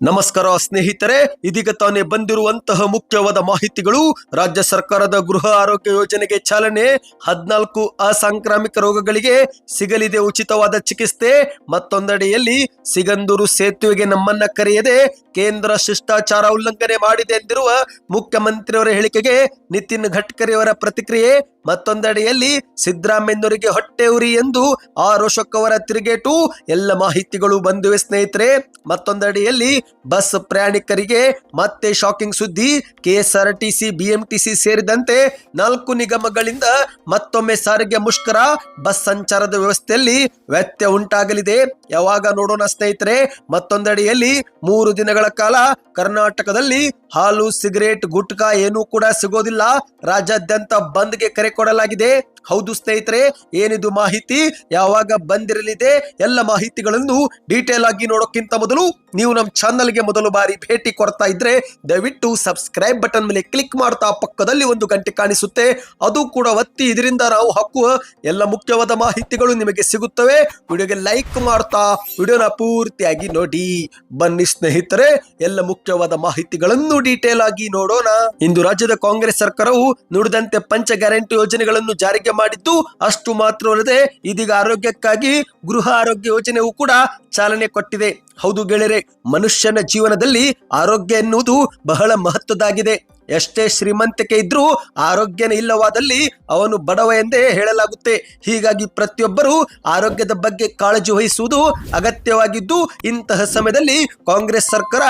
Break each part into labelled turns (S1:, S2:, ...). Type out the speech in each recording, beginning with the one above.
S1: ನಮಸ್ಕಾರ ಸ್ನೇಹಿತರೆ, ಇದೀಗ ತಾನೇ ಬಂದಿರುವಂತಹ ಮುಖ್ಯವಾದ ಮಾಹಿತಿಗಳು. ರಾಜ್ಯ ಸರ್ಕಾರದ ಗೃಹ ಆರೋಗ್ಯ ಯೋಜನೆಗೆ ಚಾಲನೆ, ಹದಿನಾಲ್ಕು ಅಸಾಂಕ್ರಾಮಿಕ ರೋಗಗಳಿಗೆ ಸಿಗಲಿದೆ ಉಚಿತವಾದ ಚಿಕಿತ್ಸೆ. ಮತ್ತೊಂದೆಡೆಯಲ್ಲಿ ಸಿಗಂದೂರು ಸೇತುವೆಗೆ ನಮ್ಮನ್ನ ಕರೆಯದೆ ಕೇಂದ್ರ ಶಿಷ್ಟಾಚಾರ ಉಲ್ಲಂಘನೆ ಮಾಡಿದೆ ಎಂದಿರುವ ಮುಖ್ಯಮಂತ್ರಿಯವರ ಹೇಳಿಕೆಗೆ ನಿತಿನ್ ಗಡ್ಕರಿ ಅವರ ಪ್ರತಿಕ್ರಿಯೆ. ಮತ್ತೊಂದೆಡೆಯಲ್ಲಿ ಸಿದ್ದರಾಮಯ್ಯನವರಿಗೆ ಹೊಟ್ಟೆ ಉರಿ ಎಂದು ಆ ಅವರ ತಿರುಗೇಟು, ಎಲ್ಲ ಮಾಹಿತಿಗಳು ಬಂದಿವೆ ಸ್ನೇಹಿತರೆ. ಮತ್ತೊಂದೆಡೆಯಲ್ಲಿ ಬಸ್ ಪ್ರಯಾಣಿಕರಿಗೆ ಮತ್ತೆ ಶಾಕಿಂಗ್ ಸುದ್ದಿ, ಕೆಎಸ್ಆರ್ಟಿಸಿ, ಬಿಎಂಟಿಸಿ ಸೇರಿದಂತೆ ನಾಲ್ಕು ನಿಗಮಗಳಿಂದ ಮತ್ತೊಮ್ಮೆ ಸಾರಿಗೆ ಮುಷ್ಕರ, ಬಸ್ ಸಂಚಾರದ ವ್ಯವಸ್ಥೆಯಲ್ಲಿ ವ್ಯತ್ಯಯ ಉಂಟಾಗಲಿದೆ. ಯಾವಾಗ ನೋಡೋಣ ಸ್ನೇಹಿತರೆ. ಮತ್ತೊಂದೆಡೆಯಲ್ಲಿ ಮೂರು ದಿನಗಳ ಕಾಲ ಕರ್ನಾಟಕದಲ್ಲಿ ಹಾಲು, ಸಿಗರೇಟ್, ಗುಟ್ಕಾ ಏನೂ ಕೂಡ ಸಿಗೋದಿಲ್ಲ. ರಾಜ್ಯಾದ್ಯಂತ ಬಂದ್ಗೆ ಕರೆ ಕೊಡಲಾಗಿದೆ. ಹೌದು ಸ್ನೇಹಿತರೆ, ಏನಿದು ಮಾಹಿತಿ? ಯಾವಾಗ ಬಂದಿರಲಿದೆ? ಎಲ್ಲ ಮಾಹಿತಿಗಳನ್ನು ಡೀಟೇಲ್ ಆಗಿ ನೋಡೋಕ್ಕಿಂತ ಮೊದಲು ನೀವು ನಮ್ಮ ಚಾನಲ್ಗೆ ಮೊದಲು ಬಾರಿ ಭೇಟಿ ಕೊಡ್ತಾ ಇದ್ರೆ ದಯವಿಟ್ಟು ಸಬ್ಸ್ಕ್ರೈಬ್ ಬಟನ್ ಮೇಲೆ ಕ್ಲಿಕ್ ಮಾಡ್ತಾ ಪಕ್ಕದಲ್ಲಿ ಒಂದು ಗಂಟೆ ಕಾಣಿಸುತ್ತೆ. ಅದು ಕೂಡ ಒತ್ತಿ ಇದರಿಂದ ನಾವು ಹಾಕುವ ಎಲ್ಲ ಮುಖ್ಯವಾದ ಮಾಹಿತಿಗಳು ನಿಮಗೆ ಸಿಗುತ್ತವೆ. ವಿಡಿಯೋಗೆ ಲೈಕ್ ಮಾಡ್ತಾ ವಿಡಿಯೋನ ಪೂರ್ತಿಯಾಗಿ ನೋಡಿ. ಬನ್ನಿ ಸ್ನೇಹಿತರೆ, ಎಲ್ಲ ಮುಖ್ಯವಾದ ಮಾಹಿತಿಗಳನ್ನು ಡೀಟೇಲ್ ಆಗಿ ನೋಡೋಣ. ಇಂದು ರಾಜ್ಯದ ಕಾಂಗ್ರೆಸ್ ಸರ್ಕಾರವು ನುಡಿದಂತೆ ಪಂಚ ಗ್ಯಾರಂಟಿ ಯೋಜನೆಗಳನ್ನು ಜಾರಿಗೆ ಮಾಡಿದ್ದು ಅಷ್ಟು ಮಾತ್ರವಲ್ಲದೆ ಇದೀಗ ಆರೋಗ್ಯಕ್ಕಾಗಿ ಗೃಹ ಆರೋಗ್ಯ ಯೋಜನೆಯೂ ಕೂಡ ಚಾಲನೆ ಕೊಟ್ಟಿದೆ. ಹೌದು ಗೆಳೆಯರೆ, ಮನುಷ್ಯನ ಜೀವನದಲ್ಲಿ ಆರೋಗ್ಯ ಎನ್ನುವುದು ಬಹಳ ಮಹತ್ವದಾಗಿದೆ ಎಷ್ಟೇ ಶ್ರೀಮಂತಿಕೆ ಇದ್ರೂ ಆರೋಗ್ಯನ ಇಲ್ಲವಾದಲ್ಲಿ ಅವನು ಬಡವ ಎಂದೇ ಹೇಳಲಾಗುತ್ತೆ. ಹೀಗಾಗಿ ಪ್ರತಿಯೊಬ್ಬರು ಆರೋಗ್ಯದ ಬಗ್ಗೆ ಕಾಳಜಿ ವಹಿಸುವುದು ಅಗತ್ಯವಾಗಿದ್ದು, ಇಂತಹ ಸಮಯದಲ್ಲಿ ಕಾಂಗ್ರೆಸ್ ಸರ್ಕಾರ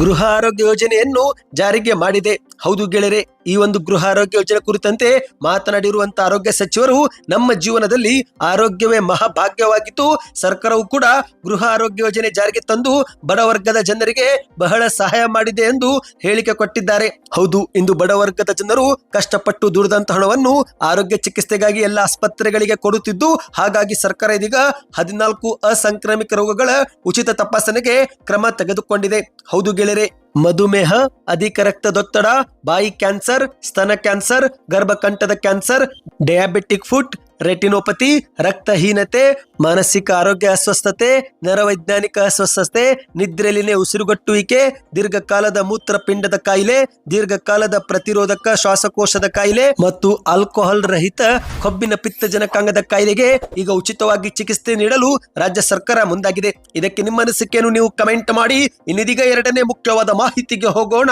S1: ಗೃಹ ಆರೋಗ್ಯ ಯೋಜನೆಯನ್ನು ಜಾರಿಗೆ ಮಾಡಿದೆ. ಹೌದು ಗೆಳೆಯರೆ, ಈ ಒಂದು ಗೃಹ ಆರೋಗ್ಯ ಯೋಜನೆ ಕುರಿತಂತೆ ಮಾತನಾಡಿರುವಂತಹ ಆರೋಗ್ಯ ಸಚಿವರು, ನಮ್ಮ ಜೀವನದಲ್ಲಿ ಆರೋಗ್ಯವೇ ಮಹಾಭಾಗ್ಯವಾಗಿದ್ದು, ಸರ್ಕಾರವು ಕೂಡ ಗೃಹ ಆರೋಗ್ಯ ಯೋಜನೆ ಜಾರಿಗೆ ತಂದು ಬಡವರ್ಗದ ಜನರಿಗೆ ಬಹಳ ಸಹಾಯ ಮಾಡಿದೆ ಎಂದು ಹೇಳಿಕೆ ಕೊಟ್ಟಿದ್ದಾರೆ. ಹೌದು, ಇಂದು ಬಡವರ್ಗದ ಜನರು ಕಷ್ಟಪಟ್ಟು ದುಡಿದಂತ ಹಣವನ್ನು ಆರೋಗ್ಯ ಚಿಕಿತ್ಸೆಗಾಗಿ ಎಲ್ಲ ಆಸ್ಪತ್ರೆಗಳಿಗೆ ಕೊಡುತ್ತಿದ್ದು, ಹಾಗಾಗಿ ಸರ್ಕಾರ ಇದೀಗ ಹದಿನಾಲ್ಕು ಅಸಂಕ್ರಾಮಿಕ ರೋಗಗಳ ಉಚಿತ ತಪಾಸಣೆಗೆ ಕ್ರಮ ತೆಗೆದುಕೊಂಡಿದೆ. ಹೌದು ಗೆಳೆಯರೆ, ಮಧುಮೇಹ, ಅಧಿಕ ರಕ್ತದೊತ್ತಡ, ಬಾಯಿ ಕ್ಯಾನ್ಸರ್, ಸ್ತನ ಕ್ಯಾನ್ಸರ್, ಗರ್ಭಕಂಠದ ಕ್ಯಾನ್ಸರ್ ಡಯಾಬಿಟಿಕ್ ಫುಟ್ ರೆಟಿನೋಪತಿ, ರಕ್ತಹೀನತೆ, ಮಾನಸಿಕ ಆರೋಗ್ಯ ಅಸ್ವಸ್ಥತೆ, ನರವೈಜ್ಞಾನಿಕ ಅಸ್ವಸ್ಥತೆ, ನಿದ್ರೆಯಲ್ಲಿನೇ ಉಸಿರುಗಟ್ಟುವಿಕೆ, ದೀರ್ಘಕಾಲದ ಮೂತ್ರಪಿಂಡದ ಕಾಯಿಲೆ, ದೀರ್ಘಕಾಲದ ಪ್ರತಿರೋಧಕ ಶ್ವಾಸಕೋಶದ ಕಾಯಿಲೆ ಮತ್ತು ಆಲ್ಕೋಹಾಲ್ ರಹಿತ ಕೊಬ್ಬಿನ ಪಿತ್ತಜನಕಾಂಗದ ಕಾಯಿಲೆಗೆ ಈಗ ಉಚಿತವಾಗಿ ಚಿಕಿತ್ಸೆ ನೀಡಲು ರಾಜ್ಯ ಸರ್ಕಾರ ಮುಂದಾಗಿದೆ. ಇದಕ್ಕೆ ನಿಮ್ಮ ಅನಿಸಿಕೆಯನ್ನು ನೀವು ಕಮೆಂಟ್ ಮಾಡಿ. ಇನ್ನಿದೀಗ ಎರಡನೇ ಮುಖ್ಯವಾದ ಮಾಹಿತಿಗೆ ಹೋಗೋಣ.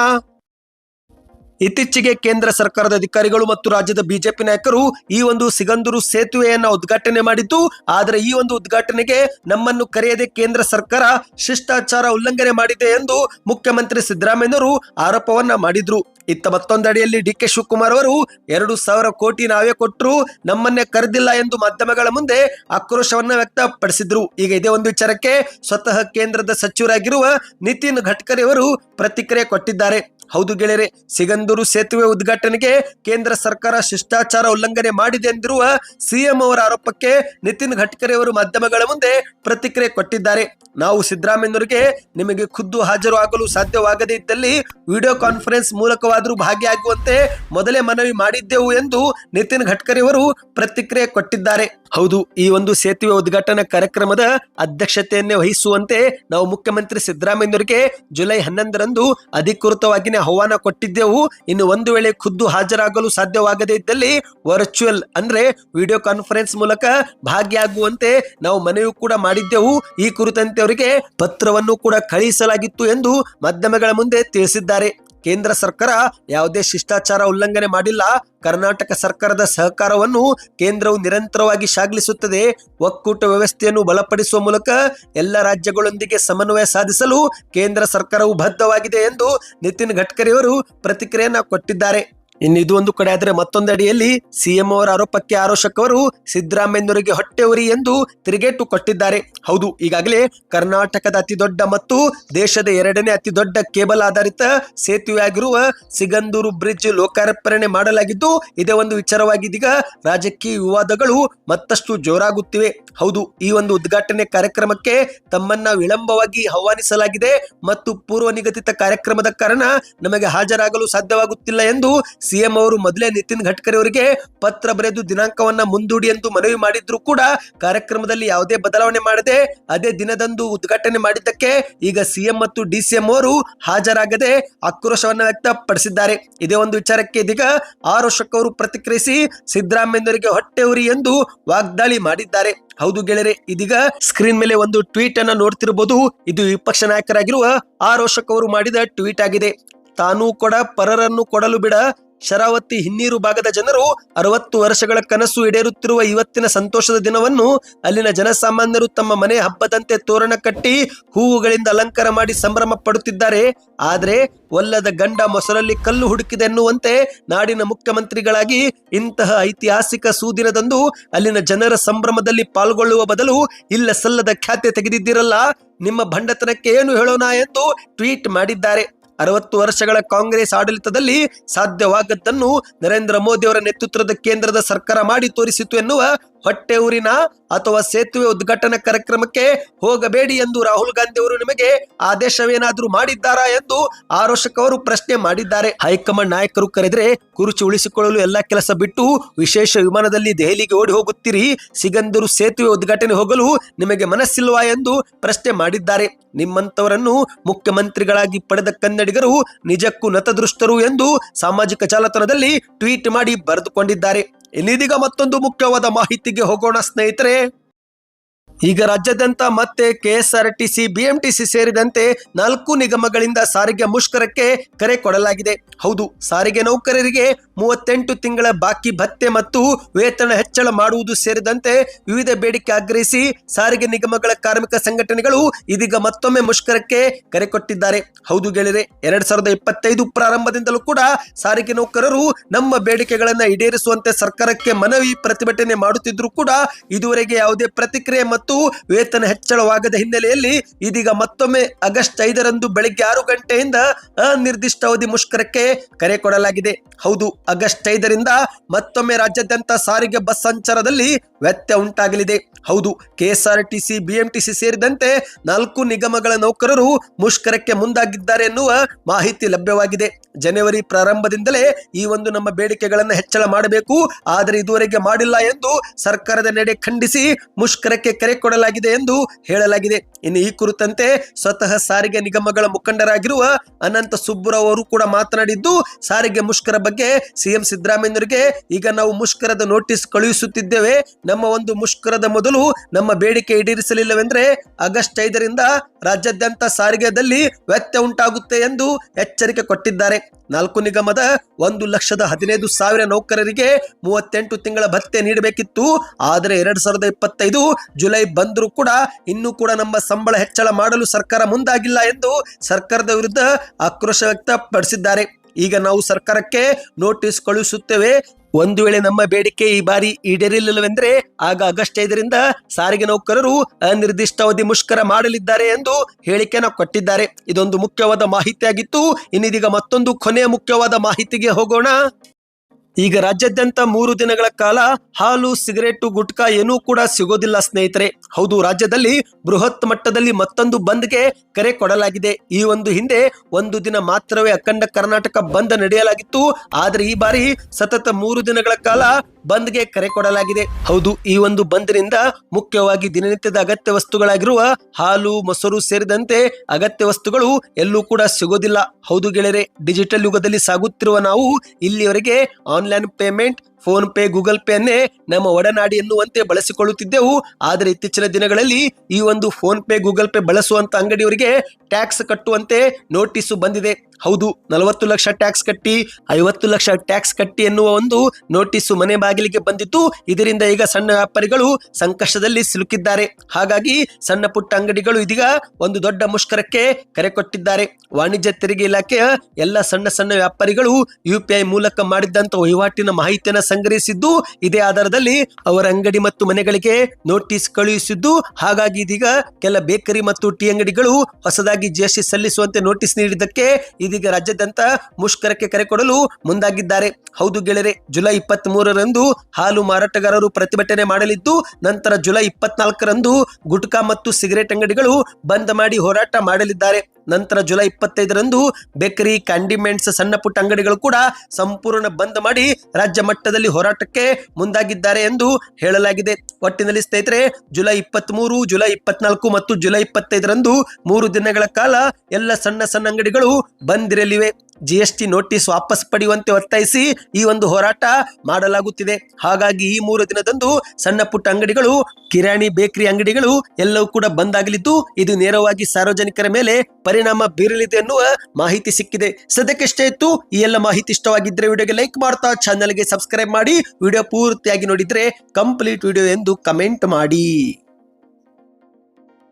S1: ಇತ್ತೀಚೆಗೆ ಕೇಂದ್ರ ಸರ್ಕಾರದ ಅಧಿಕಾರಿಗಳು ಮತ್ತು ರಾಜ್ಯದ ಬಿಜೆಪಿ ನಾಯಕರು ಈ ಒಂದು ಸಿಗಂದೂರು ಸೇತುವೆಯನ್ನ ಉದ್ಘಾಟನೆ ಮಾಡಿದ್ದು, ಆದರೆ ಈ ಒಂದು ಉದ್ಘಾಟನೆಗೆ ನಮ್ಮನ್ನು ಕರೆಯದೆ ಕೇಂದ್ರ ಸರ್ಕಾರ ಶಿಷ್ಟಾಚಾರ ಉಲ್ಲಂಘನೆ ಮಾಡಿದೆ ಎಂದು ಮುಖ್ಯಮಂತ್ರಿ ಸಿದ್ದರಾಮಯ್ಯನವರು ಆರೋಪವನ್ನ ಮಾಡಿದ್ರು. ಇತ್ತ ಮತ್ತೊಂದಡಿಯಲ್ಲಿ ಡಿ ಕೆ ಶಿವಕುಮಾರ್ ಅವರು ಎರಡು ಸಾವಿರ ಕೋಟಿ ನಾವೇ ಕೊಟ್ಟರು ನಮ್ಮನ್ನೇ ಕರೆದಿಲ್ಲ ಎಂದು ಮಾಧ್ಯಮಗಳ ಮುಂದೆ ಆಕ್ರೋಶವನ್ನ ವ್ಯಕ್ತಪಡಿಸಿದ್ರು. ಈಗ ಇದೇ ಒಂದು ವಿಚಾರಕ್ಕೆ ಸ್ವತಃ ಕೇಂದ್ರದ ಸಚಿವರಾಗಿರುವ ನಿತಿನ್ ಗಡ್ಕರಿ ಅವರು ಪ್ರತಿಕ್ರಿಯೆ ಕೊಟ್ಟಿದ್ದಾರೆ. ಹೌದು ಗೆಳೆಯರೆ, ಸಿಗಂದೂರು ಸೇತುವೆ ಉದ್ಘಾಟನೆಗೆ ಕೇಂದ್ರ ಸರ್ಕಾರ ಶಿಷ್ಟಾಚಾರ ಉಲ್ಲಂಘನೆ ಮಾಡಿದೆ ಎಂದಿರುವ ಸಿಎಂ ಅವರ ಆರೋಪಕ್ಕೆ ನಿತಿನ್ ಗಡ್ಕರಿ ಅವರು ಮಾಧ್ಯಮಗಳ ಮುಂದೆ ಪ್ರತಿಕ್ರಿಯೆ ಕೊಟ್ಟಿದ್ದಾರೆ. ನಾವು ಸಿದ್ದರಾಮಯ್ಯನವರಿಗೆ ನಿಮಗೆ ಖುದ್ದು ಹಾಜರು ಆಗಲು ಸಾಧ್ಯವಾಗದೇ ಇದ್ದಲ್ಲಿ ವಿಡಿಯೋ ಕಾನ್ಫರೆನ್ಸ್ ಮೂಲಕವಾದರೂ ಭಾಗಿಯಾಗುವಂತೆ ಮೊದಲೇ ಮನವಿ ಮಾಡಿದ್ದೆವು ಎಂದು ನಿತಿನ್ ಗಡ್ಕರಿ ಅವರು ಪ್ರತಿಕ್ರಿಯೆ ಕೊಟ್ಟಿದ್ದಾರೆ. ಹೌದು, ಈ ಒಂದು ಸೇತುವೆ ಉದ್ಘಾಟನಾ ಕಾರ್ಯಕ್ರಮದ ಅಧ್ಯಕ್ಷತೆಯನ್ನೇ ವಹಿಸುವಂತೆ ನಾವು ಮುಖ್ಯಮಂತ್ರಿ ಸಿದ್ದರಾಮಯ್ಯನವರಿಗೆ ಜುಲೈ ಹನ್ನೊಂದರಂದು ಅಧಿಕೃತವಾಗಿನೇ ಆಹ್ವಾನ ಕೊಟ್ಟಿದ್ದೆವು. ಇನ್ನು ಒಂದು ವೇಳೆ ಖುದ್ದು ಹಾಜರಾಗಲು ಸಾಧ್ಯವಾಗದೇ ಇದ್ದಲ್ಲಿ ವರ್ಚುವಲ್ ಅಂದ್ರೆ ವಿಡಿಯೋ ಕಾನ್ಫರೆನ್ಸ್ ಮೂಲಕ ಭಾಗಿಯಾಗುವಂತೆ ನಾವು ಮನವಿ ಕೂಡ ಮಾಡಿದ್ದೆವು. ಈ ಕುರಿತಂತೆ ಅವರಿಗೆ ಪತ್ರವನ್ನು ಕೂಡ ಕಳುಹಿಸಲಾಗಿತ್ತು ಎಂದು ಮಾಧ್ಯಮಗಳ ಮುಂದೆ ತಿಳಿಸಿದ್ದಾರೆ. ಕೇಂದ್ರ ಸರ್ಕಾರ ಯಾವುದೇ ಶಿಷ್ಟಾಚಾರ ಉಲ್ಲಂಘನೆ ಮಾಡಿಲ್ಲ. ಕರ್ನಾಟಕ ಸರ್ಕಾರದ ಸಹಕಾರವನ್ನು ಕೇಂದ್ರವು ನಿರಂತರವಾಗಿ ಶ್ಲಾಘಿಸುತ್ತದೆ. ಒಕ್ಕೂಟ ವ್ಯವಸ್ಥೆಯನ್ನು ಬಲಪಡಿಸುವ ಮೂಲಕ ಎಲ್ಲ ರಾಜ್ಯಗಳೊಂದಿಗೆ ಸಮನ್ವಯ ಸಾಧಿಸಲು ಕೇಂದ್ರ ಸರ್ಕಾರವು ಬದ್ಧವಾಗಿದೆ ಎಂದು ನಿತಿನ್ ಗಡ್ಕರಿ ಅವರು ಪ್ರತಿಕ್ರಿಯೆಯನ್ನು ಕೊಟ್ಟಿದ್ದಾರೆ. ಇನ್ನು ಇದು ಒಂದು ಕಡೆ ಆದ್ರೆ ಮತ್ತೊಂದಡಿಯಲ್ಲಿ ಸಿಎಂ ಅವರ ಆರೋಪಕ್ಕೆ ಅವರು ಸಿದ್ದರಾಮಯ್ಯನವರಿಗೆ ಹೊಟ್ಟೆ ಉರಿ ಎಂದು ತಿರುಗೇಟು ಕೊಟ್ಟಿದ್ದಾರೆ. ಹೌದು, ಈಗಾಗಲೇ ಕರ್ನಾಟಕದ ಅತಿ ದೊಡ್ಡ ಮತ್ತು ದೇಶದ ಎರಡನೇ ಅತಿ ದೊಡ್ಡ ಕೇಬಲ್ ಆಧಾರಿತ ಸೇತುವೆಯಾಗಿರುವ ಸಿಗಂದೂರು ಬ್ರಿಡ್ಜ್ ಲೋಕಾರ್ಪಣೆ ಮಾಡಲಾಗಿದ್ದು, ಇದೇ ಒಂದು ವಿಚಾರವಾಗಿದ್ದೀಗ ರಾಜಕೀಯ ವಿವಾದಗಳು ಮತ್ತಷ್ಟು ಜೋರಾಗುತ್ತಿವೆ. ಹೌದು, ಈ ಒಂದು ಉದ್ಘಾಟನೆ ಕಾರ್ಯಕ್ರಮಕ್ಕೆ ತಮ್ಮನ್ನ ವಿಳಂಬವಾಗಿ ಆಹ್ವಾನಿಸಲಾಗಿದೆ ಮತ್ತು ಪೂರ್ವ ನಿಗದಿತ ಕಾರ್ಯಕ್ರಮದ ಕಾರಣ ನಮಗೆ ಹಾಜರಾಗಲು ಸಾಧ್ಯವಾಗುತ್ತಿಲ್ಲ ಎಂದು ಸಿಎಂ ಅವರು ಮೊದಲೇ ನಿತಿನ್ ಗಡ್ಕರಿ ಅವರಿಗೆ ಪತ್ರ ಬರೆದು ದಿನಾಂಕವನ್ನ ಮುಂದೂಡಿ ಎಂದು ಮನವಿ ಮಾಡಿದ್ರು ಕೂಡ ಕಾರ್ಯಕ್ರಮದಲ್ಲಿ ಯಾವುದೇ ಬದಲಾವಣೆ ಮಾಡದೆ ಅದೇ ದಿನದಂದು ಉದ್ಘಾಟನೆ ಮಾಡಿದ್ದಕ್ಕೆ ಈಗ ಸಿಎಂ ಮತ್ತು ಡಿಸಿಎಂ ಅವರು ಹಾಜರಾಗದೆ ಆಕ್ರೋಶವನ್ನ ವ್ಯಕ್ತಪಡಿಸಿದ್ದಾರೆ. ಇದೇ ಒಂದು ವಿಚಾರಕ್ಕೆ ಇದೀಗ ಆರು ಅವರು ಪ್ರತಿಕ್ರಿಯಿಸಿ ಸಿದ್ದರಾಮಯ್ಯನವರಿಗೆ ಹೊಟ್ಟೆ ಉರಿ ಎಂದು ವಾಗ್ದಾಳಿ ಮಾಡಿದ್ದಾರೆ. ಹೌದು ಗೆಳೆಯರೆ, ಇದೀಗ ಸ್ಕ್ರೀನ್ ಮೇಲೆ ಒಂದು ಟ್ವೀಟ್ ಅನ್ನು ನೋಡ್ತಿರಬಹುದು ಇದು ವಿಪಕ್ಷ ನಾಯಕರಾಗಿರುವ ಆರೋಷಕ್ ಅವರು ಮಾಡಿದ ಟ್ವೀಟ್ ಆಗಿದೆ. ತಾನು ಕೂಡ, ಪರರನ್ನು ಕೊಡಲು ಬಿಡ ಶರಾವತಿ ಹಿನ್ನೀರು ಭಾಗದ ಜನರು ಅರವತ್ತು ವರ್ಷಗಳ ಕನಸು ಈಡೇರುತ್ತಿರುವ ಇವತ್ತಿನ ಸಂತೋಷದ ದಿನವನ್ನು ಅಲ್ಲಿನ ಜನಸಾಮಾನ್ಯರು ತಮ್ಮ ಮನೆ ಹಬ್ಬದಂತೆ ತೋರಣ ಕಟ್ಟಿ ಹೂವುಗಳಿಂದ ಅಲಂಕಾರ ಮಾಡಿ ಸಂಭ್ರಮ ಪಡುತ್ತಿದ್ದಾರೆ. ಆದರೆ ಒಲ್ಲದ ಗಂಡ ಮೊಸರಲ್ಲಿ ಕಲ್ಲು ಹುಡುಕಿದೆ ಎನ್ನುವಂತೆ ನಾಡಿನ ಮುಖ್ಯಮಂತ್ರಿಗಳಾಗಿ ಇಂತಹ ಐತಿಹಾಸಿಕ ಸೂದಿನದಂದು ಅಲ್ಲಿನ ಜನರ ಸಂಭ್ರಮದಲ್ಲಿ ಪಾಲ್ಗೊಳ್ಳುವ ಬದಲು ಇಲ್ಲ ಸಲ್ಲದ ಖ್ಯಾತೆ ತೆಗೆದಿದ್ದಿರಲ್ಲ. ನಿಮ್ಮ ಭಂಡತನಕ್ಕೆ ಏನು ಹೇಳೋಣ ಎಂದು ಟ್ವೀಟ್ ಮಾಡಿದ್ದಾರೆ. ಅರವತ್ತು ವರ್ಷಗಳ ಕಾಂಗ್ರೆಸ್ ಆಡಳಿತದಲ್ಲಿ ಸಾಧ್ಯವಾಗದ್ದನ್ನು ನರೇಂದ್ರ ಮೋದಿ ಅವರ ನೇತೃತ್ವದ ಕೇಂದ್ರದ ಸರ್ಕಾರ ಮಾಡಿ ತೋರಿಸಿತು ಎನ್ನುವ ಹೊಟ್ಟೆ ಊರಿನ ಅಥವಾ ಸೇತುವೆ ಉದ್ಘಾಟನಾ ಕಾರ್ಯಕ್ರಮಕ್ಕೆ ಹೋಗಬೇಡಿ ಎಂದು ರಾಹುಲ್ ಗಾಂಧಿ ಅವರು ನಿಮಗೆ ಆದೇಶವೇನಾದರೂ ಮಾಡಿದ್ದಾರಾ ಎಂದು ಆರೋಶಕ್ ಅವರು ಪ್ರಶ್ನೆ ಮಾಡಿದ್ದಾರೆ. ಹೈಕಮಾಂಡ್ ನಾಯಕರು ಕರೆದ್ರೆ ಕುರುಚಿ ಉಳಿಸಿಕೊಳ್ಳಲು ಎಲ್ಲಾ ಕೆಲಸ ಬಿಟ್ಟು ವಿಶೇಷ ವಿಮಾನದಲ್ಲಿ ದೆಹಲಿಗೆ ಓಡಿ ಹೋಗುತ್ತೀರಿ. ಸಿಗಂದರು ಸೇತುವೆ ಉದ್ಘಾಟನೆ ಹೋಗಲು ನಿಮಗೆ ಮನಸ್ಸಿಲ್ವಾ ಎಂದು ಪ್ರಶ್ನೆ ಮಾಡಿದ್ದಾರೆ. ನಿಮ್ಮಂತವರನ್ನು ಮುಖ್ಯಮಂತ್ರಿಗಳಾಗಿ ಪಡೆದ ಕನ್ನಡಿಗರು ನಿಜಕ್ಕೂ ನತದೃಷ್ಟರು ಎಂದು ಸಾಮಾಜಿಕ ಜಾಲತಾಣದಲ್ಲಿ ಟ್ವೀಟ್ ಮಾಡಿ ಬರೆದುಕೊಂಡಿದ್ದಾರೆ. ಇನ್ನಿದೀಗ ಮತ್ತೊಂದು ಮುಖ್ಯವಾದ ಮಾಹಿತಿಗೆ ಹೋಗೋಣ ಸ್ನೇಹಿತರೆ. ಈಗ ರಾಜ್ಯಾದ್ಯಂತ ಮತ್ತೆ ಕೆಎಸ್ಆರ್ಟಿಸಿ, ಬಿಎಂಟಿಸಿ ಸೇರಿದಂತೆ ನಾಲ್ಕು ನಿಗಮಗಳಿಂದ ಸಾರಿಗೆ ಮುಷ್ಕರಕ್ಕೆ ಕರೆ ಕೊಡಲಾಗಿದೆ. ಹೌದು, ಸಾರಿಗೆ ನೌಕರರಿಗೆ ಮೂವತ್ತೆಂಟು ತಿಂಗಳ ಬಾಕಿ ಭತ್ಯೆ ಮತ್ತು ವೇತನ ಹೆಚ್ಚಳ ಮಾಡುವುದು ಸೇರಿದಂತೆ ವಿವಿಧ ಬೇಡಿಕೆ ಆಗ್ರಹಿಸಿ ಸಾರಿಗೆ ನಿಗಮಗಳ ಕಾರ್ಮಿಕ ಸಂಘಟನೆಗಳು ಇದೀಗ ಮತ್ತೊಮ್ಮೆ ಮುಷ್ಕರಕ್ಕೆ ಕರೆ ಕೊಟ್ಟಿದ್ದಾರೆ. ಹೌದು ಗೆಳೆಯರೆ, ಎರಡ್ ಸಾವಿರದ ಇಪ್ಪತ್ತೈದು ಪ್ರಾರಂಭದಿಂದಲೂ ಕೂಡ ಸಾರಿಗೆ ನೌಕರರು ನಮ್ಮ ಬೇಡಿಕೆಗಳನ್ನ ಈಡೇರಿಸುವಂತೆ ಸರ್ಕಾರಕ್ಕೆ ಮನವಿ, ಪ್ರತಿಭಟನೆ ಮಾಡುತ್ತಿದ್ರು ಕೂಡ ಇದುವರೆಗೆ ಯಾವುದೇ ಪ್ರತಿಕ್ರಿಯೆ ಮತ್ತು ವೇತನ ಹೆಚ್ಚಳವಾಗದ ಹಿನ್ನೆಲೆಯಲ್ಲಿ ಇದೀಗ ಮತ್ತೊಮ್ಮೆ ಆಗಸ್ಟ್ ಐದರಂದು ಬೆಳಗ್ಗೆ ಆರು ಗಂಟೆಯಿಂದ ಅನಿರ್ದಿಷ್ಟ ಅವಧಿ ಮುಷ್ಕರಕ್ಕೆ ಕರೆ ಕೊಡಲಾಗಿದೆ. ಹೌದು, ಆಗಸ್ಟ್ ಐದರಿಂದ ಮತ್ತೊಮ್ಮೆ ರಾಜ್ಯಾದ್ಯಂತ ಸಾರಿಗೆ ಬಸ್ ಸಂಚಾರದಲ್ಲಿ ವ್ಯತ್ಯಯ ಉಂಟಾಗಲಿದೆ. ಹೌದು, ಕೆಎಸ್ಆರ್ಟಿಸಿ, ಬಿಎಂಟಿಸಿ ಸೇರಿದಂತೆ ನಾಲ್ಕು ನಿಗಮಗಳ ನೌಕರರು ಮುಷ್ಕರಕ್ಕೆ ಮುಂದಾಗಿದ್ದಾರೆ ಎನ್ನುವ ಮಾಹಿತಿ ಲಭ್ಯವಾಗಿದೆ. ಜನವರಿ ಪ್ರಾರಂಭದಿಂದಲೇ ಈ ಒಂದು ನಮ್ಮ ಬೇಡಿಕೆಗಳನ್ನು ಹೆಚ್ಚಳ ಮಾಡಬೇಕು, ಆದರೆ ಇದುವರೆಗೆ ಮಾಡಿಲ್ಲ ಎಂದು ಸರ್ಕಾರದ ನಡೆ ಖಂಡಿಸಿ ಮುಷ್ಕರಕ್ಕೆ ಕರೆ ಕೊಡಲಾಗಿದೆ ಎಂದು ಹೇಳಲಾಗಿದೆ. ಇನ್ನು ಈ ಕುರಿತಂತೆ ಸ್ವತಃ ಸಾರಿಗೆ ನಿಗಮಗಳ ಮುಖಂಡರಾಗಿರುವ ಅನಂತ ಸುಬ್ಬುರಾವ್ ಅವರು ಕೂಡ ಮಾತನಾಡಿದ್ದು, ಸಾರಿಗೆ ಮುಷ್ಕರ ಬಗ್ಗೆ ಸಿಎಂ ಸಿದ್ದರಾಮಯ್ಯನವರಿಗೆ ಈಗ ನಾವು ಮುಷ್ಕರದ ನೋಟಿಸ್ ಕಳುಹಿಸುತ್ತಿದ್ದೇವೆ. ನಮ್ಮ ಒಂದು ಮುಷ್ಕರದ ಮೊದಲು ನಮ್ಮ ಬೇಡಿಕೆ ಈಡೇರಿಸಲಿಲ್ಲವೆಂದರೆ ಆಗಸ್ಟ್ ಐದರಿಂದ ರಾಜ್ಯಾದ್ಯಂತ ಸಾರಿಗೆದಲ್ಲಿ ವ್ಯತ್ಯಯ ಉಂಟಾಗುತ್ತೆ ಎಂದು ಎಚ್ಚರಿಕೆ ಕೊಟ್ಟಿದ್ದಾರೆ. ನಾಲ್ಕು ನಿಗಮದ ಒಂದು ಲಕ್ಷದ ಹದಿನೈದು ಸಾವಿರ ನೌಕರರಿಗೆ ಮೂವತ್ತೆಂಟು ತಿಂಗಳ ಭತ್ಯೆ ನೀಡಬೇಕಿತ್ತು. ಆದರೆ ಎರಡ್ ಸಾವಿರದ ಇಪ್ಪತ್ತೈದು ಜುಲೈ ಬಂದರೂ ಕೂಡ ಇನ್ನೂ ಕೂಡ ನಮ್ಮ ಸಂಬಳ ಹೆಚ್ಚಳ ಮಾಡಲು ಸರ್ಕಾರ ಮುಂದಾಗಿಲ್ಲ ಎಂದು ಸರ್ಕಾರದ ವಿರುದ್ಧ ಆಕ್ರೋಶ ವ್ಯಕ್ತಪಡಿಸಿದ್ದಾರೆ. ಈಗ ನಾವು ಸರ್ಕಾರಕ್ಕೆ ನೋಟಿಸ್ ಕಳುಹಿಸುತ್ತೇವೆ. ಒಂದು ವೇಳೆ ನಮ್ಮ ಬೇಡಿಕೆ ಈ ಬಾರಿ ಈಡೇರಿಲ್ಲವೆಂದ್ರೆ ಆಗ ಆಗಸ್ಟ್ ಐದರಿಂದ ಸಾರಿಗೆ ನೌಕರರು ಅನಿರ್ದಿಷ್ಟಾವಧಿ ಮುಷ್ಕರ ಮಾಡಲಿದ್ದಾರೆ ಎಂದು ಹೇಳಿಕೆಯನ್ನು ಕೊಟ್ಟಿದ್ದಾರೆ. ಇದೊಂದು ಮುಖ್ಯವಾದ ಮಾಹಿತಿಯಾಗಿತ್ತು. ಇನ್ನಿದೀಗ ಮತ್ತೊಂದು ಕೊನೆಯ ಮುಖ್ಯವಾದ ಮಾಹಿತಿಗೆ ಹೋಗೋಣ. ಈಗ ರಾಜ್ಯಾದ್ಯಂತ ಮೂರು ದಿನಗಳ ಕಾಲ ಹಾಲು, ಸಿಗರೇಟು, ಗುಟ್ಕಾ ಏನೂ ಕೂಡ ಸಿಗೋದಿಲ್ಲ ಸ್ನೇಹಿತರೆ. ಹೌದು, ರಾಜ್ಯದಲ್ಲಿ ಬೃಹತ್ ಮಟ್ಟದಲ್ಲಿ ಮತ್ತೊಂದು ಬಂದ್ಗೆ ಕರೆ ಕೊಡಲಾಗಿದೆ. ಈ ಒಂದು ಹಿಂದೆ ಒಂದು ದಿನ ಮಾತ್ರವೇ ಅಖಂಡ ಕರ್ನಾಟಕ ಬಂದ್ ನಡೆಯಲಾಗಿತ್ತು. ಆದರೆ ಈ ಬಾರಿ ಸತತ ಮೂರು ದಿನಗಳ ಕಾಲ ಬಂದ್ಗೆ ಕರೆ ಕೊಡಲಾಗಿದೆ. ಹೌದು, ಈ ಒಂದು ಬಂದ್ನಿಂದ ಮುಖ್ಯವಾಗಿ ದಿನನಿತ್ಯದ ಅಗತ್ಯ ವಸ್ತುಗಳಾಗಿರುವ ಹಾಲು, ಮೊಸರು ಸೇರಿದಂತೆ ಅಗತ್ಯ ವಸ್ತುಗಳು ಎಲ್ಲೂ ಕೂಡ ಸಿಗೋದಿಲ್ಲ. ಹೌದು ಗೆಳೆಯರೆ, ಡಿಜಿಟಲ್ ಯುಗದಲ್ಲಿ ಸಾಗುತ್ತಿರುವ ನಾವು ಇಲ್ಲಿಯವರೆಗೆ online payment PhonePe, Google Pay ಅನ್ನೇ ನಮ್ಮ ಒಡನಾಡಿ ಎನ್ನುವಂತೆ ಬಳಸಿಕೊಳ್ಳುತ್ತಿದ್ದೆವು. ಆದರೆ ಇತ್ತೀಚಿನ ದಿನಗಳಲ್ಲಿ ಈ ಒಂದು ಫೋನ್ ಪೇ, ಗೂಗಲ್ ಪೇ ಬಳಸುವಂತ ಅಂಗಡಿಯವರಿಗೆ ಟ್ಯಾಕ್ಸ್ ಕಟ್ಟುವಂತೆ ನೋಟಿಸು ಬಂದಿದೆ. ಹೌದು, ನಲವತ್ತು ಲಕ್ಷ ಟ್ಯಾಕ್ಸ್ ಕಟ್ಟಿ, ಐವತ್ತು ಲಕ್ಷ ಟ್ಯಾಕ್ಸ್ ಕಟ್ಟಿ ಎನ್ನುವ ಒಂದು ನೋಟಿಸು ಮನೆ ಬಾಗಿಲಿಗೆ ಬಂದಿತ್ತು. ಇದರಿಂದ ಈಗ ಸಣ್ಣ ವ್ಯಾಪಾರಿಗಳು ಸಂಕಷ್ಟದಲ್ಲಿ ಸಿಲುಕಿದ್ದಾರೆ. ಹಾಗಾಗಿ ಸಣ್ಣ ಪುಟ್ಟ ಅಂಗಡಿಗಳು ಇದೀಗ ಒಂದು ದೊಡ್ಡ ಮುಷ್ಕರಕ್ಕೆ ಕರೆ ಕೊಟ್ಟಿದ್ದಾರೆ. ವಾಣಿಜ್ಯ ತೆರಿಗೆ ಇಲಾಖೆಯ ಎಲ್ಲ ಸಣ್ಣ ಸಣ್ಣ ವ್ಯಾಪಾರಿಗಳು ಯು ಮೂಲಕ ಮಾಡಿದ್ದಂತ ವಹಿವಾಟಿನ ಮಾಹಿತಿಯನ್ನ ಸಂಗ್ರಹಿಸಿದ್ದು, ಇದೇ ಆಧಾರದಲ್ಲಿ ಅವರ ಅಂಗಡಿ ಮತ್ತು ಮನೆಗಳಿಗೆ ನೋಟಿಸ್ ಕಳುಹಿಸಿದ್ದು. ಹಾಗಾಗಿ ಇದೀಗ ಕೆಲ ಬೇಕರಿ ಮತ್ತು ಟೀ ಅಂಗಡಿಗಳು ಹೊಸದಾಗಿ ಜಿಎಸ್ಟಿ ಸಲ್ಲಿಸುವಂತೆ ನೋಟಿಸ್ ನೀಡಿದ್ದಕ್ಕೆ ಇದೀಗ ರಾಜ್ಯಾದ್ಯಂತ ಮುಷ್ಕರಕ್ಕೆ ಕರೆ ಕೊಡಲು ಮುಂದಾಗಿದ್ದಾರೆ. ಹೌದು ಗೆಳೆಯರೆ, ಜುಲೈ ಇಪ್ಪತ್ತ್ ಮೂರರಂದು ಹಾಲು ಮಾರಾಟಗಾರರು ಪ್ರತಿಭಟನೆ ಮಾಡಲಿದ್ದು, ನಂತರ ಜುಲೈ ಇಪ್ಪತ್ನಾಲ್ಕರಂದು ಗುಟ್ಕಾ ಮತ್ತು ಸಿಗರೇಟ್ ಅಂಗಡಿಗಳು ಬಂದ್ ಮಾಡಿ ಹೋರಾಟ ಮಾಡಲಿದ್ದಾರೆ. ನಂತರ ಜುಲೈ ಇಪ್ಪತ್ತೈದರಂದು ಬೇಕರಿ ಕ್ಯಾಂಡಿಮೆಂಟ್ಸ್ ಸಣ್ಣ ಪುಟ್ಟ ಅಂಗಡಿಗಳು ಕೂಡ ಸಂಪೂರ್ಣ ಬಂದ್ ಮಾಡಿ ರಾಜ್ಯ ಮಟ್ಟದಲ್ಲಿ ಹೋರಾಟಕ್ಕೆ ಮುಂದಾಗಿದ್ದಾರೆ ಎಂದು ಹೇಳಲಾಗಿದೆ. ಒಟ್ಟಿನಲ್ಲಿ ಸ್ನೇಹಿತರೆ, ಜುಲೈ ಇಪ್ಪತ್ತ್ ಮೂರು ಜುಲೈ ಇಪ್ಪತ್ನಾಲ್ಕು ಮತ್ತು ಜುಲೈ ಇಪ್ಪತ್ತೈದರಂದು ಮೂರು ದಿನಗಳ ಕಾಲ ಎಲ್ಲ ಸಣ್ಣ ಸಣ್ಣ ಅಂಗಡಿಗಳು ಬಂದಿರಲಿವೆ ಜಿಎಸ್ಟಿ ನೋಟಿಸ್ ವಾಪಸ್ ಪಡೆಯುವಂತೆ ಒತ್ತಾಯಿಸಿ ಈ ಒಂದು ಹೋರಾಟ ಮಾಡಲಾಗುತ್ತಿದೆ. ಹಾಗಾಗಿ ಈ ಮೂರು ದಿನದಂದು ಸಣ್ಣ ಪುಟ್ಟ ಅಂಗಡಿಗಳು, ಕಿರಾಣಿ ಬೇಕರಿ ಅಂಗಡಿಗಳು ಎಲ್ಲವೂ ಕೂಡ ಬಂದ್ ಆಗಲಿದ್ದು ಇದು ನೇರವಾಗಿ ಸಾರ್ವಜನಿಕರ ಮೇಲೆ ಪರಿಣಾಮ ಬೀರಲಿದೆ ಎನ್ನುವ ಮಾಹಿತಿ ಸಿಕ್ಕಿದೆ. ಸದ್ಯಕ್ಕೆ ಇತ್ತು ಈ ಎಲ್ಲ ಮಾಹಿತಿ ಇಷ್ಟವಾಗಿದ್ದರೆ ವಿಡಿಯೋಗೆ ಲೈಕ್ ಮಾಡ್ತಾ ಚಾನಲ್ಗೆ ಸಬ್ಸ್ಕ್ರೈಬ್ ಮಾಡಿ. ವಿಡಿಯೋ ಪೂರ್ತಿಯಾಗಿ ನೋಡಿದ್ರೆ ಕಂಪ್ಲೀಟ್ ವಿಡಿಯೋ ಎಂದು ಕಮೆಂಟ್ ಮಾಡಿ.